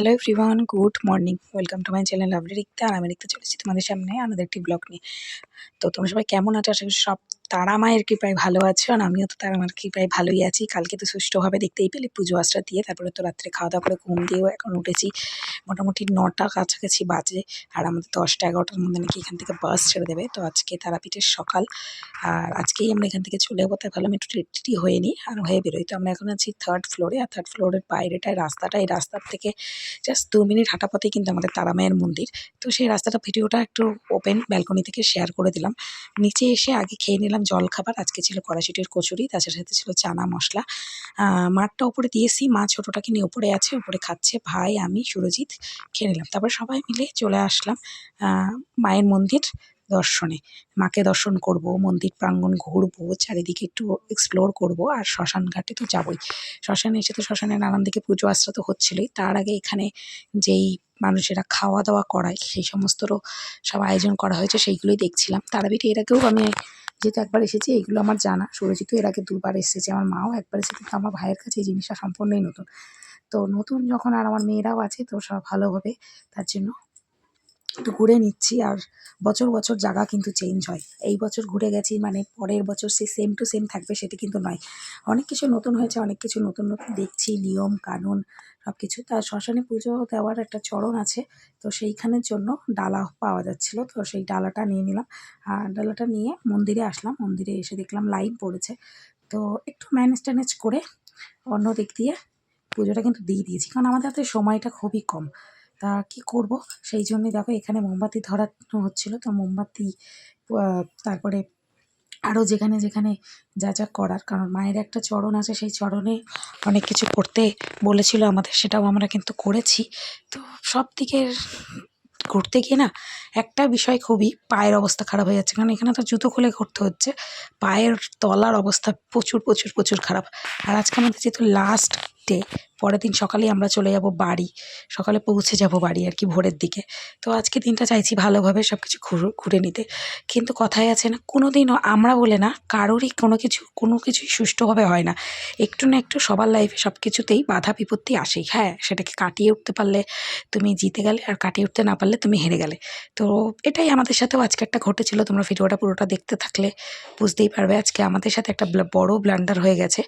Hello everyone good morning welcome to my channel lovely Rikta আর আমি রিক্তা চলেছি তোমাদের সামনে আমাদের একটি ব্লগ নিয়ে। তো তোমরা সবাই কেমন আছো? আশা করি সব তারা মায়ের কৃপায় ভালো আছো আর আমিও তো তারা মায়ের কৃপায় ভালোই আছি। কালকে তো সুষ্ঠুভাবে দেখতেই পেলে পুজো আশ্রা দিয়ে, তারপরে তো রাত্রে খাওয়া দাওয়া করে ঘুম দিয়েও এখন উঠেছি। মোটামুটি নটা কাছাকাছি বাজে আর আমাদের দশটা এগারোটার মধ্যে নাকি এখান থেকে বাস ছেড়ে দেবে। তো আজকে তারাপীঠের সকাল আর আজকেই আমরা এখান থেকে চলে যাব, তাই ভাবলাম একটু রেডি হয়ে নিই আর হয়ে বেরোই। তো আমরা এখন আছি থার্ড ফ্লোরে আর থার্ড ফ্লোরের বাইরেটায় রাস্তাটা, এই রাস্তার থেকে জাস্ট দু মিনিট হাঁটা পথেই কিন্তু আমাদের তারামায়ের মন্দির। তো সেই রাস্তাটা ভিডিওটা একটু ওপেন ব্যালকনি থেকে শেয়ার করে দিলাম। নিচে এসে আগে খেয়ে নিলাম জল খাবার আজকে ছিল কড়াইশুটির কচুরি, তার সাথে ছিল চানা মশলা। মাঠটা ওপরে দিয়েছি, মা ছোটোটাকে নিয়ে ওপরে আছে, ওপরে খাচ্ছে ভাই, আমি, সুরজিৎ, খেয়ে নিলাম। তারপর সবাই মিলে চলে আসলাম মায়ের মন্দির দর্শনে। মাকে দর্শন করব, মন্দির প্রাঙ্গণ ঘুরবো, চারিদিকে একটু এক্সপ্লোর করব, আর শ্মশান ঘাটে তো যাবই। শ্মশানে এসে তো শ্মশানে নানান দিকে পুজো আশ্রা তো হচ্ছিলোই। তার আগে এখানে যেই মানুষেরা খাওয়া দাওয়া করায়, সেই সমস্তরও সব আয়োজন করা হয়েছে, সেইগুলোই দেখছিলাম। তারাপীঠে এর আগেও আমি যেহেতু একবার এসেছি, এইগুলো আমার জানা। সুরজিৎও এর আগে দুবার এসেছে, আমার মাও একবার এসেছে, কিন্তু আমার ভাইয়ের কাছে এই জিনিসটা সম্পূর্ণই নতুন। তো নতুন যখন আর আমার মেয়েরাও আছে, তো সব ভালো হবে, তার জন্য একটু ঘুরে নিচ্ছি আর বছর বছর জায়গা কিন্তু চেঞ্জ হয়। এই বছর ঘুরে গেছি মানে পরের বছর সে সেম টু সেম থাকবে সেটি কিন্তু নয়। অনেক কিছু নতুন হয়েছে, অনেক কিছু নতুন নতুন দেখছি, নিয়ম, কানুন সব কিছু তার শ্মশানে পুজো দেওয়ার একটা চরণ আছে, তো সেইখানের জন্য ডালা পাওয়া যাচ্ছিল, তো সেই ডালাটা নিয়ে নিলাম। আর ডালাটা নিয়ে মন্দিরে আসলাম, মন্দিরে এসে দেখলাম লাইন পড়েছে। তো একটু ম্যানেজ ট্যানেজ করে অন্য দিক দিয়ে পুজোটা কিন্তু দিয়ে দিয়েছি। কারণ আমাদের হাতে সময়টা খুবই কম। তা কী করব? সেই জন্যই দেখো এখানে মোমবাতি ধরানো হচ্ছিল। তো মোমবাতি তারপরে আরও যেখানে যেখানে যা যা করার। কারণ মায়ের একটা চরণ আছে, সেই চরণে অনেক কিছু করতে বলেছিল আমাদের, সেটাও আমরা কিন্তু করেছি। তো সব দিকের ঘুরতে গিয়ে না একটা বিষয় খুবই পায়ের অবস্থা খারাপ হয়ে যাচ্ছে। কারণ এখানে তো জুতো খুলে ঘুরতে হচ্ছে। পায়ের তলার অবস্থা প্রচুর প্রচুর প্রচুর খারাপ। আর আজকে আমাদের যেহেতু লাস্ট ডে পরের দিন সকালেই আমরা চলে যাব বাড়ি। সকালে পৌঁছে যাব বাড়ি আর কি ভোরের দিকে। তো আজকে দিনটা চাইছি ভালোভাবে সব কিছু ঘুরে নিতে। কিন্তু কথায় আছে না কোনো দিনও আমরা বলে না, কারোরই কোনো কিছু, কোনো কিছুই সুষ্ঠুভাবে হয় না। একটু না একটু সবার লাইফে সব কিছুতেই বাধা বিপত্তি আসেই। হ্যাঁ সেটাকে কাটিয়ে উঠতে পারলে তুমি জিতে গেলে আর কাটিয়ে উঠতে না পারলে তুমি হেরে গেলে। তো এটাই আমাদের সাথেও আজকে একটা ঘটেছিল, তোমরা ভিডিওটা পুরোটা দেখতে থাকলে বুঝতেই পারবে। আজকে আমাদের সাথে একটা বড় ব্লান্ডার হয়ে গেছে।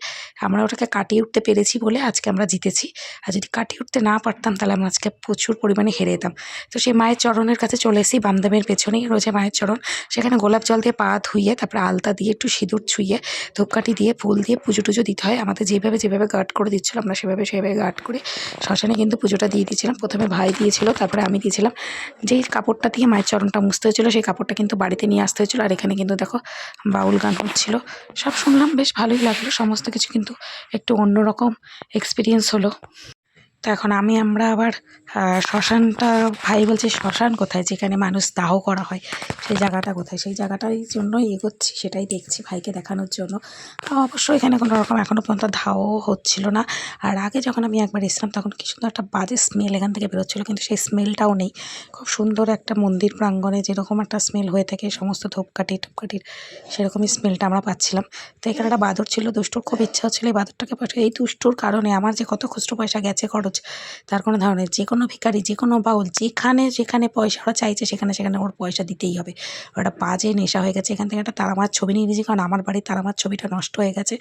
আমরা ওটাকে কাটিয়ে উঠতে পেরেছি বলে আজকে আমরা জিতেছি আর যদি কাটিয়ে উঠতে না পারতাম, তাহলে আমি আজকে প্রচুর পরিমাণে হেরে যেতাম। তো সেই মায়ের চরণের কাছে চলে এসেছি, বামদামের পেছনেই রয়েছে মায়ের চরণ। সেখানে গোলাপ জল দিয়ে পা ধুইয়ে তারপরে আলতা দিয়ে একটু সিঁদুর ছুঁয়ে, ধূপকাঠি দিয়ে ফুল দিয়ে পুজো টুজো দিতে হয়। আমাদের যেভাবে যেভাবে গার্ড করে দিচ্ছিল, আমরা সেভাবে সেভাবে গার্ড করে শ্মশানে কিন্তু পুজোটা দিয়ে দিয়েছিলাম। প্রথমে ভাই দিয়েছিল, তারপরে আমি দিয়েছিলাম। যেই কাপড়টা দিয়ে মায়ের চরণটা মুছতে হয়েছিলো, সেই কাপড়টা কিন্তু বাড়িতে নিয়ে আসতে হয়েছিলো। আর এখানে কিন্তু দেখো, বাউল গান হচ্ছিল। সব শুনলাম, বেশ ভালোই লাগল। সমস্ত কিছু কিন্তু একটু অন্যরকম এক্সপিরিয়েন্স হলো তো এখন আমি আমরা আবার শ্মশানটা, ভাই বলছে শ্মশান কোথায়? যেখানে মানুষ দাহ করা হয়। সেই জায়গাটা কোথায়? সেই জায়গাটার জন্যই এগোচ্ছি, সেটাই দেখছি ভাইকে দেখানোর জন্য। অবশ্য এখানে কোনো রকম এখনও পর্যন্ত ধাও হচ্ছিল না। আর আগে যখন আমি একবার এসেছিলাম, তখন কি সুন্দর একটা বাজে স্মেল এখান থেকে বেরোচ্ছিলো, কিন্তু সেই স্মেলটাও নেই। খুব সুন্দর একটা মন্দির প্রাঙ্গণে যেরকম একটা স্মেল হয়ে থাকে, সমস্ত ধূপকাঠি টুপকাঠির সেরকমই স্মেলটা আমরা পাচ্ছিলাম। তো এখানে একটা বাদর ছিল, দুষ্টুর খুব ইচ্ছা হচ্ছিল এই বাদরটাকে এই দুষ্টুর কারণে আমার যে কত খুচরো পয়সা গেছে খরচ তার কোনো ধরনের যে কোনো ভিকারি যে কোনো বাউল, যেখানে যেখানে পয়সা ওরা চাইছে, সেখানে সেখানে ওর পয়সা দিতেই হবে। ওটা বাজে নেশা হয়ে গেছে। এখান থেকে একটা তারামার ছবি নিয়ে নিয়েছি, কারণ আমার বাড়ির তারামার ছবিটা নষ্ট হয়ে গেছে।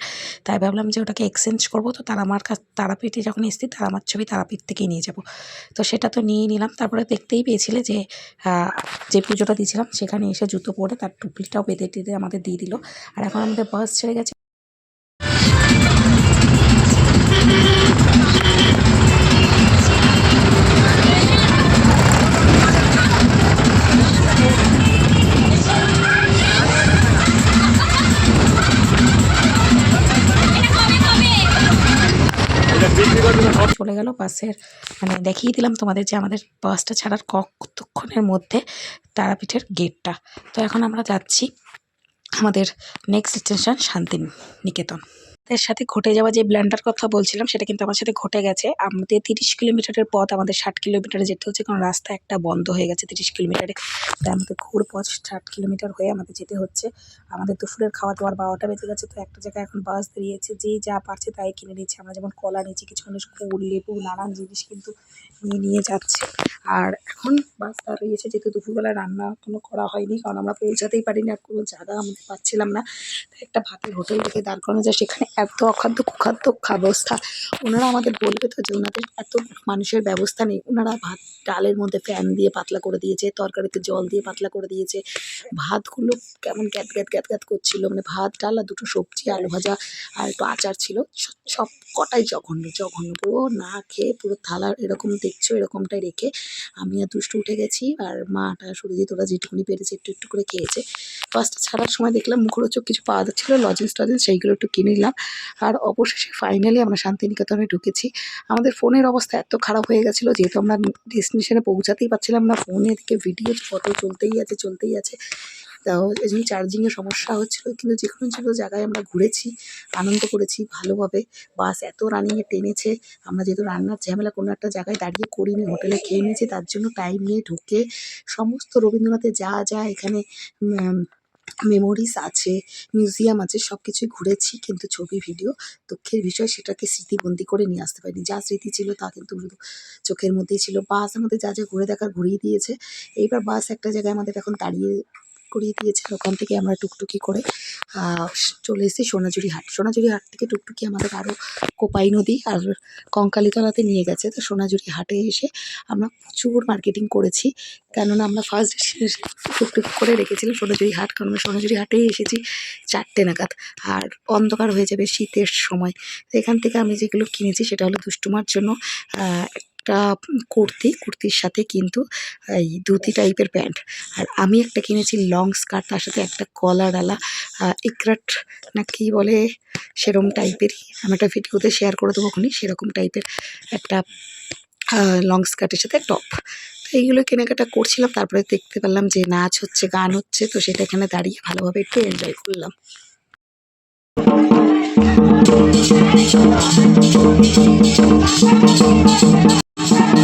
তাই ভাবলাম যে ওটাকে এক্সচেঞ্জ করব। তো তারামার কাছ, তারাপীঠে যখন এসেছি, তারামার ছবি তারাপীঠ থেকেই নিয়ে যাব। তো সেটা তো নিয়ে নিলাম। তারপরে দেখতেই পেয়েছিলে যে যে পুজোটা দিয়েছিলাম, সেখানে এসে জুতো পরে তার টুপিটাও বেঁধে টেঁধে আমাদের দিয়ে দিল। আর এখন আমাদের বাস ছেড়ে গেছে। চলে গেল বাসের মানে দেখিয়ে দিলাম তোমাদের যে আমাদের বাসটা ছাড়ার কতক্ষণের মধ্যে তারাপীঠের গেটটা তো এখন আমরা যাচ্ছি আমাদের নেক্সট স্টেশন শান্তিনিকেতন। এর সাথে ঘটে যাওয়া যে ব্ল্যান্ডার কথা বলছিলাম, সেটা কিন্তু আমার সাথে ঘটে গেছে। আমাদের তিরিশ কিলোমিটারের পথ, আমাদের ষাট কিলোমিটারে যেতে হচ্ছে, কারণ রাস্তা একটা বন্ধ হয়ে গেছে তিরিশ কিলোমিটারে। তাই আমাদের ঘুর পথ ষাট কিলোমিটার হয়ে আমাদের যেতে হচ্ছে। আমাদের দুপুরের খাওয়া দাওয়ার বারোটা বেজে গেছে, তো একটা জায়গায় এখন বাস দাঁড়িয়েছে যে যা পারছে তাই কিনে নিচ্ছে। আমরা যেমন কলা নিচ্ছি কিছু মানুষ কুল লেবু, নানান জিনিস কিন্তু নিয়ে নিয়ে যাচ্ছে। আর এখন বাস দাঁড়িয়েছে, যেহেতু দুপুরবেলা রান্না কোনো করা হয়নি, কারণ আমরা পৌঁছাতেই পারিনি, আর কোনো জায়গা আমাদের পাচ্ছিলাম না। একটা ভাতের হোটেল থেকে দাঁড় করানো যায়, সেখানে এত অখাদ্য কুখাদ্য ব্যবস্থা ওনারা আমাদের বলবে তো যে ওনাদের এত মানুষের ব্যবস্থা নেই। ওনারা ভাত ডালের মধ্যে ফ্যান দিয়ে পাতলা করে দিয়েছে, তরকারিতে জল দিয়ে পাতলা করে দিয়েছে। ভাতগুলো কেমন গ্যাত গ্যাত গ্যাত গ্যাত করছিল। মানে ভাত, ডাল আর দুটো সবজি, আলু ভাজা আর একটু আচার ছিল। সব কটাই জঘন্য জঘন্য। পুরো না খেয়ে পুরো থালা এরকম দেখছ, এরকমটাই রেখে আমি আর দুষ্টু উঠে গেছি আর মাটা সুরজিৎ ওরা যেটুকুনি পেরেছে একটু একটু করে খেয়েছে। বাসটা ছাড়ার সময় দেখলাম মুখরোচক কিছু পাওয়া যাচ্ছিল লজেন্স টজেন্স সেইগুলো একটু কিনে নিলাম। আর অবশেষে ফাইনালি আমরা শান্তিনিকেতনে ঢুকেছি। আমাদের ফোনের অবস্থা এত খারাপ হয়ে গেছিল, যেহেতু আমরা ডেস্টিনেশনে পৌঁছাতেই পারছিলাম না ফোনে দিকে ভিডিও ফটো চলতেই আছে চলতেই আছে। তাও এই জন্য চার্জিংয়ের সমস্যা হচ্ছিল, কিন্তু যে কোনো যেগুলো জায়গায় আমরা ঘুরেছি, আনন্দ করেছি ভালোভাবে। বাস এত রানিংয়ে টেনেছে, আমরা যেহেতু রান্নার ঝামেলা কোনো একটা জায়গায় দাঁড়িয়ে করিনি হোটেলে খেয়ে নিয়েছি, তার জন্য টাইম নিয়ে ঢুকে সমস্ত রবীন্দ্রনাথে যা যা এখানে মেমোরিজ আছে মিউজিয়াম আছে সব কিছুই ঘুরেছি, কিন্তু ছবি ভিডিও দুঃখের বিষয় সেটাকে স্মৃতিবন্দি করে নিয়ে আসতে পারিনি। যা স্মৃতি ছিল তা কিন্তু চোখের মধ্যেই ছিল। বাস আমাদের যা যা ঘুরে দেখার ঘুরিয়ে দিয়েছে। এইবার বাস একটা জায়গায় আমাদের এখন দাঁড়িয়ে করিয়ে দিয়েছে ওখান থেকে আমরা টুকটুকি করে। চলে এসেছি সোনাঝুরি হাট। সোনাঝুরি হাট থেকে টুকটুকি আমাদের আরও কোপাই নদী আর কঙ্কালীতলাতে নিয়ে গেছে। তো সোনাঝুরি হাটে এসে আমরা প্রচুর মার্কেটিং করেছি। কেননা আমরা ফার্স্ট টুকটুক করে রেখেছিলাম সোনাঝুরি হাট। কারণ আমরা সোনাঝুরি হাটেই এসেছি চারটে নাগাদ। আর অন্ধকার হয়ে যাবে শীতের সময়। এখান থেকে আমি যেগুলো কিনেছি সেটা হলো দুষ্টুমার জন্য একটা কুর্তি, কুর্তির সাথে কিন্তু এই ধুতি টাইপের প্যান্ট। আর আমি একটা কিনেছি লং স্কার্ট তার সাথে একটা কলারওয়ালা ইকরাট না কি বলে, সেরম টাইপেরই আমি একটা ভিডিওতে শেয়ার করে দেবো ওখানে সেরকম টাইপের একটা লং স্কার্টের সাথে টপ এইগুলো কেনাকাটা করছিলাম, তারপরে দেখতে পেলাম যে নাচ হচ্ছে, গান হচ্ছে, তো সেটা এখানে দাঁড়িয়ে ভালোভাবে একটু এনজয় করলাম। অনেক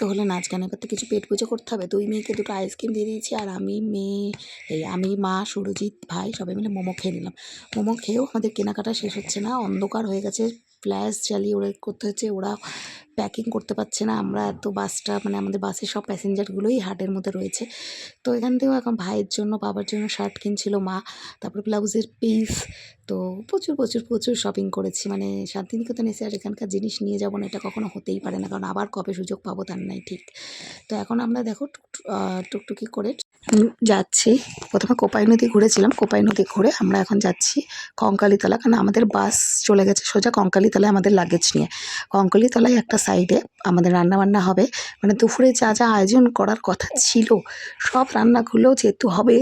তো হলো নাচ গান এবার তো কিছু পেট পুজো করতে হবে। দুই মেয়েকে দুটো আইসক্রিম দিয়ে দিয়েছি আর আমি মেয়ে, এই আমি, মা, সুরজিৎ, ভাই সবাই মিলে মোমো খেয়ে নিলাম। মোমো খেয়েও আমাদের কেনাকাটা শেষ হচ্ছে না, অন্ধকার হয়ে গেছে ফ্ল্যাশ জ্বালিয়ে ওরা করতে হচ্ছে, ওরা প্যাকিং করতে পারছে না। আমরা এত বাসটা মানে আমাদের বাসের সব প্যাসেঞ্জারগুলোই হাটের মধ্যে রয়েছে। তো এখান থেকেও এখন ভাইয়ের জন্য, বাবার জন্য শার্ট কিনছিল মা, তারপর ব্লাউজের পিস তো প্রচুর প্রচুর প্রচুর শপিং করেছি। মানে শান্তিনিকেতন এসে আর এখানকার জিনিস নিয়ে যাব না, এটা কখনো হতেই পারে না। কারণ আবার কবে সুযোগ পাবো তার নাই ঠিক। তো এখন আমরা দেখো টুক- টুকটুকি করে যাচ্ছি। প্রথমে কোপাই নদী ঘুরেছিলাম। কোপাই নদী ঘুরে আমরা এখন যাচ্ছি কঙ্কালীতলা। কারণ আমাদের বাস চলে গেছে সোজা কঙ্কালীতলায় আমাদের লাগেজ নিয়ে। কঙ্কালীতলায় একটা সাইডে আমাদের রান্না বান্না হবে। মানে দুপুরে যা যা আয়োজন করার কথা ছিল, সব রান্নাগুলো যেহেতু হবে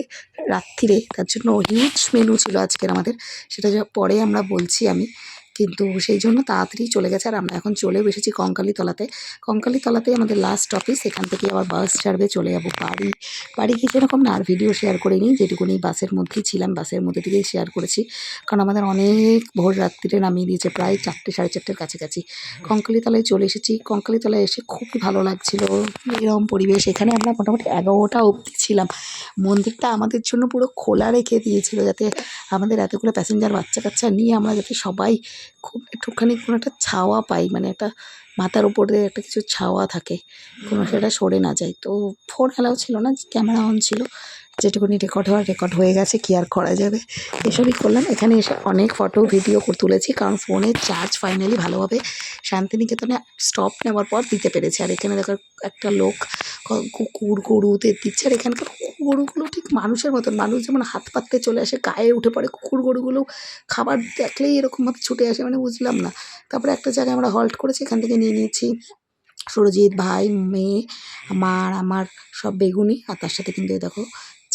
রাত্রিরে, তার জন্য হিউজ মেনু ছিল আজকের আমাদের। সেটা পরে আমরা বলছি আমি। কিন্তু সেই জন্য তাড়াতাড়ি চলে গেছে। আর আমরা এখন চলেও এসেছি কঙ্কালীতলাতে। কঙ্কালীতলাতেই আমাদের লাস্ট অফিস এখান থেকে আবার বাস ছাড়বে, চলে যাব বাড়ি। বাড়ি গিয়ে সেরকম না, আর ভিডিও শেয়ার করিনি যেটুকুনি বাসের মধ্যেই ছিলাম, বাসের মধ্যে থেকেই শেয়ার করেছি। কারণ আমাদের অনেক ভোর রাত্রিরে নামিয়ে দিয়েছে, প্রায় চারটে, সাড়ে চারটের কাছাকাছি। কঙ্কালীতলায় চলে এসেছি। কঙ্কালীতলায় এসে খুবই ভালো লাগছিল। এরকম পরিবেশ। এখানে আমরা মোটামুটি এগারোটা অবধি ছিলাম। মন্দিরটা আমাদের জন্য পুরো খোলা রেখে দিয়েছিল, যাতে আমাদের এতগুলো প্যাসেঞ্জার বাচ্চা কাচ্চা নিয়ে আমরা যাতে সবাই খুব একটুখানি কোনো একটা ছাওয়া পাই মানে একটা মাথার উপরে একটা কিছু ছাওয়া থাকে। কোনো সেটা সরে না যায়। তো ফোন অ্যালাউ ছিল না ক্যামেরা অন ছিল। যেটুকুনি রেকর্ড হওয়ার রেকর্ড হয়ে গেছে, কি আর করা যাবে? এসবই করলাম। এখানে এসে অনেক ফটো ভিডিও তুলেছি, কারণ ফোনের চার্জ ফাইনালি ভালোভাবে শান্তিনিকেতনে স্টপ নেওয়ার পর দিতে পেরেছে। আর এখানে দেখো একটা লোক কুকুর গরুদের দিচ্ছে। আর এখানকার গরুগুলো ঠিক মানুষের মতন। মানুষ যেমন হাত পাততে চলে আসে, গায়ে উঠে পড়ে, কুকুর গরুগুলো খাবার দেখলেই এরকমভাবে ছুটে আসে মানে বুঝলাম না। তারপরে একটা জায়গায় আমরা হল্ট করেছি, এখান থেকে নিয়ে নিয়েছি সুরজিৎ ভাই, মেয়ে, আমার আমার সব বেগুনি। আর তার সাথে কিন্তু দেখো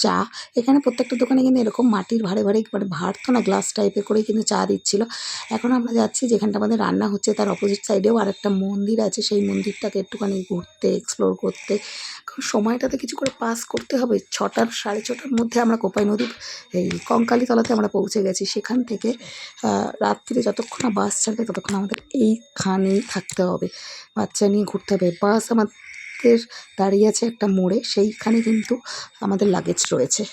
চা। এখানে প্রত্যেকটা দোকানে কিন্তু এরকম মাটির ভারে ভারে মানে ভাঁড় তো না গ্লাস টাইপের করে কিন্তু চা দিচ্ছিল। এখন আমরা যাচ্ছি যেখানটা আমাদের রান্না হচ্ছে তার অপোজিট সাইডেও আর একটা মন্দির আছে সেই মন্দিরটাকে একটুখানি ঘুরতে এক্সপ্লোর করতে। সময়টাতে কিছু করে পাস করতে হবে। ছটার সাড়ে ছটার মধ্যে আমরা কোপাই নদীর এই কঙ্কালীতলাতে আমরা পৌঁছে গেছি। সেখান থেকে আহ, রাত্রিরে যতক্ষণ না বাস ছাড়বে ততক্ষণ আমাদের এইখানেই থাকতে হবে। বাচ্চা নিয়ে ঘুরতে হবে। বাস আমাদের দাঁড়িয়ে আছে একটা মোড়ে সেইখানে কিন্তু আমাদের লাগেজ রয়েছে।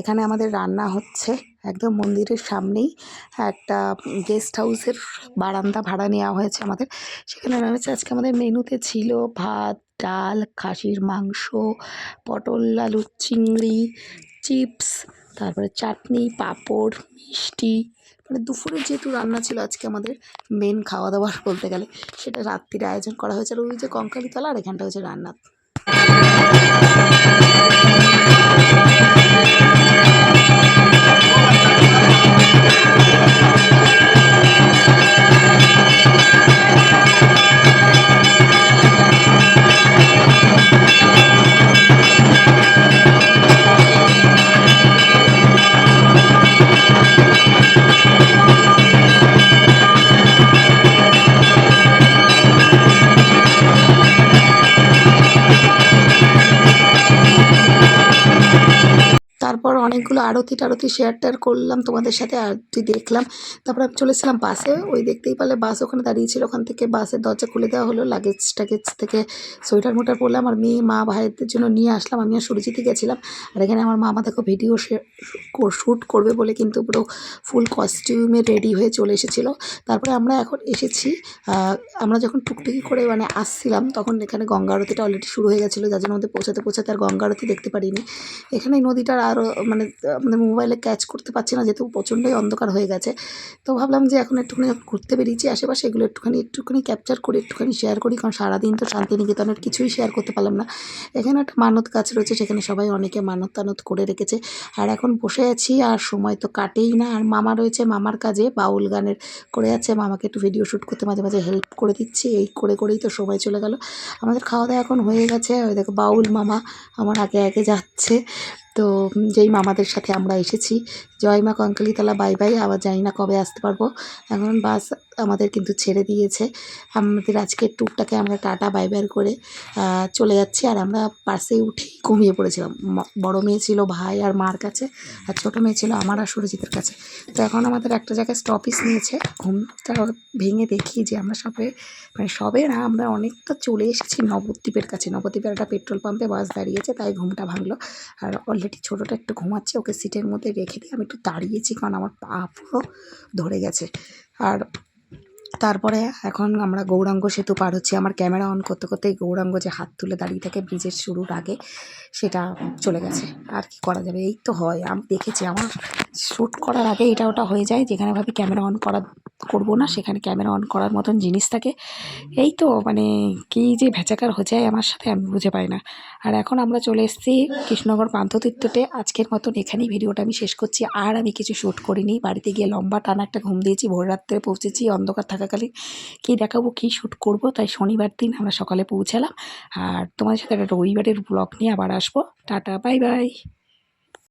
এখানে আমাদের রান্না হচ্ছে একদম মন্দিরের সামনেই। একটা গেস্ট হাউসের বারান্দা ভাড়া নেওয়া হয়েছে আমাদের। সেখানে রান্না হচ্ছে। আজকে আমাদের মেনুতে ছিল ভাত, ডাল, খাসির মাংস, পটল আলুর চিংড়ি, চিপস, তারপরে চাটনি, পাঁপড়, মিষ্টি। মানে দুপুরের যেহেতু রান্না ছিল, আজকে আমাদের মেন খাওয়া দাওয়ার বলতে গেলে সেটা রাত্রির আয়োজন করা হয়েছে। আর ওই যে কঙ্কালীতলা আর এখানটা হচ্ছে রান্না Thank you. তারপর অনেকগুলো আরতি টারতি শেয়ার টেয়ার করলাম, তোমাদের সাথে আরতি দেখলাম। তারপর আমি চলেছিলাম বাসে, ওই দেখতেই পারলে বাস ওখানে দাঁড়িয়েছিল ওখান থেকে বাসের দরজা খুলে দেওয়া হলো লাগেজ টাগেজ থেকে সোয়েটার মোটার পরলাম। আর মেয়ে, মা, ভাইদের জন্য নিয়ে আসলাম। আমি আর সুরজিতে গেছিলাম। আর এখানে আমার মামা দেখো ভিডিও শেয়ার শ্যুট করবে বলে কিন্তু পুরো ফুল কস্টিউমে রেডি হয়ে চলে এসেছিল। তারপরে আমরা এখন এসেছি আমরা যখন টুকটুকি করে মানে আসছিলাম, তখন এখানে গঙ্গা আরতিটা অলরেডি শুরু হয়ে গেছিল। যার জন্য আমাদের পৌঁছাতে পৌঁছাতে আর গঙ্গা আরতি দেখতে পারিনি। এখানে নদীটার আরও মানে আমাদের মোবাইলে ক্যাচ করতে পারছি না, যেহেতু প্রচণ্ডই অন্ধকার হয়ে গেছে। তো ভাবলাম যে এখন একটুখানি যখন ঘুরতে বেরিয়েছি আশেপাশে, এগুলো একটুখানি একটুখানি ক্যাপচার করি, একটুখানি শেয়ার করি, কারণ সারাদিন তো শান্তিনিকেতনের কিছুই শেয়ার করতে পারলাম না। এখানে একটা মানত গাছ রয়েছে, সেখানে সবাই অনেকে মানত তানত করে রেখেছে। আর এখন বসে আছি, আর সময় তো কাটেই না। আর মামা রয়েছে, মামার কাজে, বাউল গানের করে আছে। মামাকে একটু ভিডিও শ্যুট করতে মাঝে মাঝে হেল্প করে দিচ্ছি, এই করে করেই তো সময় চলে গেল। আমাদের খাওয়া দাওয়া এখন হয়ে গেছে। ওই দেখো বাউল মামা আমার আগে আগে যাচ্ছে। তো যেই মামাদের সাথে আমরা এসেছি, জয় মা কঙ্কালীতলা বাই বাই আবার জানি না কবে আসতে পারব। এখন বাস আমাদের কিন্তু ছেড়ে দিয়েছে। আমাদের আজকের ট্যুরটাকে আমরা টাটা বাই বাই করে চলে যাচ্ছি। আর আমরা বাসে উঠেই ঘুমিয়ে পড়েছিলাম। বড় মেয়ে ছিল, ভাই আর মার কাছে, আর ছোটো মেয়ে ছিল আমার আর সুরজিতের কাছে। তো এখন আমাদের একটা জায়গায় স্টপিস নিয়েছে। ঘুমটা ভেঙে দেখি যে আমরা সবে মানে সবে না, আমরা অনেকটা চলে এসেছি নবদ্বীপের কাছে। নবদ্বীপের একটা পেট্রোল পাম্পে বাস দাঁড়িয়েছে, তাই ঘুমটা ভাঙলো। আর অলরেডি ছোটোটা একটু ঘুমাচ্ছে, ওকে সিটের মধ্যে রেখে দিয়ে আমি একটু দাঁড়িয়েছি, কারণ আমার পা পুরো ধরে গেছে। আর তারপরে এখন আমরা গৌরাঙ্গ সেতু পার হচ্ছি। আমার ক্যামেরা অন করতে করতেই গৌরাঙ্গ যে হাত তুলে দাঁড়িয়ে থাকে ব্রিজের শুরুর আগে, সেটা চলে গেছে। আর কি করা যাবে? এই তো হয়। আমি দেখেছি, আমার শ্যুট করার আগে এটা ওটা হয়ে যায়, যেখানে ভাবি ক্যামেরা অন করা করব না, সেখানে ক্যামেরা অন করার মতন জিনিস থাকে। এই তো মানে কি যে ভেচাকার হয়ে যায় আমার সাথে, আমি বুঝে পাই না। আর এখন আমরা চলে এসেছি কৃষ্ণনগর পান্থতীর্থতে আজকের মতন এখানেই ভিডিওটা আমি শেষ করছি। আর আমি কিছু শ্যুট করিনি। বাড়িতে গিয়ে লম্বা টানা একটা ঘুম দিয়েছি ভোর রাত্রে পৌঁছেছি, অন্ধকার থাকাকালীন কী দেখাবো কী শ্যুট করব। তাই শনিবার দিন আমরা সকালে পৌঁছালাম। আর তোমাদের সাথে একটা রবিবারের ব্লগ নিয়ে আবার আসব। টাটা, বাই বাই।